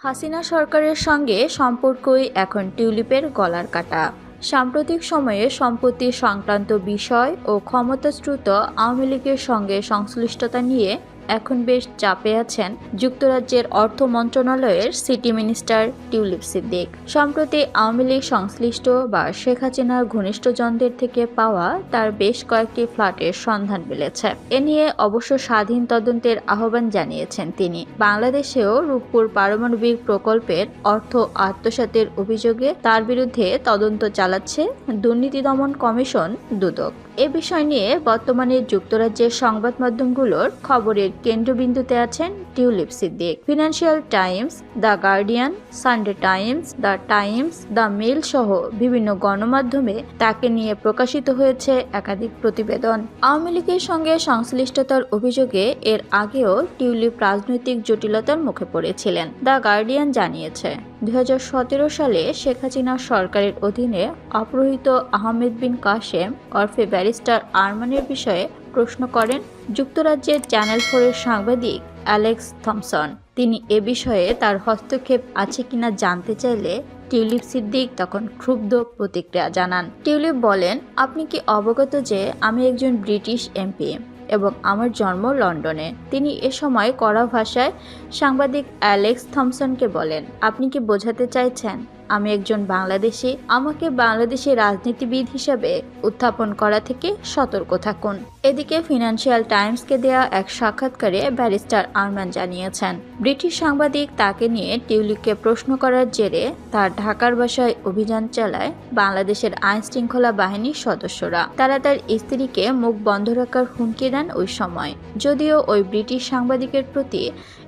হাসিনা সরকারের সঙ্গে সম্পর্কই এখন টিউলিপের গলার কাটা। সাম্প্রতিক সময়ে সম্পত্তি সংক্রান্ত বিষয় ও ক্ষমতাশ্রুত আওয়ামী লীগের সঙ্গে সংশ্লিষ্টতা নিয়ে এখন বেশ চাপে আছেন যুক্তরাজ্যের অর্থ মন্ত্রণালয়ের সিটি মিনিস্টার টিউলিপ সিদ্দিক। সম্প্রতি আওয়ামী লীগ সংশ্লিষ্ট বা শেখ হাসিনার ঘনিষ্ঠজনদের থেকে পাওয়া তার বেশ কয়েকটি ফ্ল্যাটের সন্ধান মিলেছে। এ নিয়ে অবশ্য স্বাধীন তদন্তের আহ্বান জানিয়েছেন তিনি। বাংলাদেশেও রূপপুর পারমাণবিক প্রকল্পের অর্থ আত্মসাতের অভিযোগে তার বিরুদ্ধে তদন্ত চালাচ্ছে দুর্নীতি দমন কমিশন দুদক। এ বিষয় নিয়ে বর্তমানে যুক্তরাজ্যের সংবাদ মাধ্যমগুলোর খবরের কেন্দ্রবিন্দুতে আছেন Tulip Siddiq. Financial Times, the Guardian, Sunday Times, the Times, the Mail সহ বিভিন্ন গণমাধ্যমে তাকে নিয়ে প্রকাশিত হয়েছে একাধিক প্রতিবেদন। আওয়ামী লীগের সঙ্গে সংশ্লিষ্টতার অভিযোগে এর আগেও টিউলিপ রাজনৈতিক জটিলতার মুখে পড়েছিলেন, দ্য গার্ডিয়ান জানিয়েছে। দু হাজার সতেরো সালে শেখ হাসিনা সরকারের অধীনে অপহৃত আহমেদ বিন কাশেম ওরফে ব্যারিস্টার আরমানের বিষয়ে প্রশ্ন করেন যুক্তরাজ্যের চ্যানেল ফোরের সাংবাদিক অ্যালেক্স থমসন। তিনি এ বিষয়ে তার হস্তক্ষেপ আছে কিনা জানতে চাইলে টিউলিপ সিদ্দিক তখন ক্ষুব্ধ প্রতিক্রিয়া জানান। টিউলিপ বলেন, আপনি কি অবগত যে আমি একজন ব্রিটিশ এমপি? এবং আমার জন্ম লন্ডনে। তিনি এ সময় কড়া ভাষায় সাংবাদিক অ্যালেক্স থমসনকে বলেন, আপনি কি বোঝাতে চাইছেন? আমি একজন বাংলাদেশি, আমাকে বাংলাদেশি রাজনীতিবিদ হিসেবে উত্থাপন করা থেকে সতর্ক থাকুন। এদিকে ফিনান্সিয়াল টাইমসকে দেয়া এক সাক্ষাৎকারে ব্যারিস্টার আরমান জানিয়েছেন, ব্রিটিশ সাংবাদিক তাকে নিয়ে টিউলিপকে প্রশ্ন করার জেরে তার ঢাকার বাসায় অভিযান চালায় বাংলাদেশের আইন শৃঙ্খলা বাহিনীর সদস্যরা। তারা তার স্ত্রীকে মুখ বন্ধ রাখার হুমকি দেন ওই সময়। যদিও ওই ব্রিটিশ সাংবাদিকের প্রতি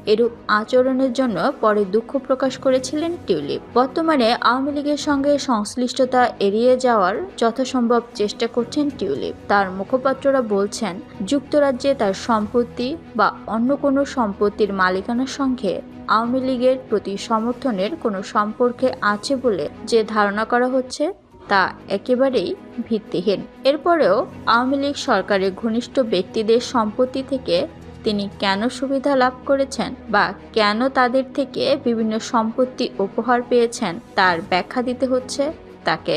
এরূপ আচরণের জন্য পরে দুঃখ প্রকাশ করেছিলেন টিউলিপ। বর্তমানে আওয়ামী লীগের সঙ্গে সংশ্লিষ্টতা এড়িয়ে যাওয়ার যথাসম্ভব চেষ্টা করছেন টিউলিপ। তার মুখপাত্ররা বলছেন, যুক্তরাজ্যে তার সম্পত্তি বা অন্য কোনো সম্পত্তির মালিকানার সঙ্গে আওয়ামী লীগের প্রতি সমর্থনের কোনো সম্পর্কে আছে বলে যে ধারণা করা হচ্ছে, তা একেবারেই ভিত্তিহীন। এরপরেও আওয়ামী লীগ সরকারের ঘনিষ্ঠ ব্যক্তিদের সম্পত্তি থেকে তিনি কেন সুবিধা লাভ করেছেন বা কেন তাদের থেকে বিভিন্ন সম্পত্তি উপহার পেয়েছেন তার ব্যাখ্যা দিতে হচ্ছে তাকে।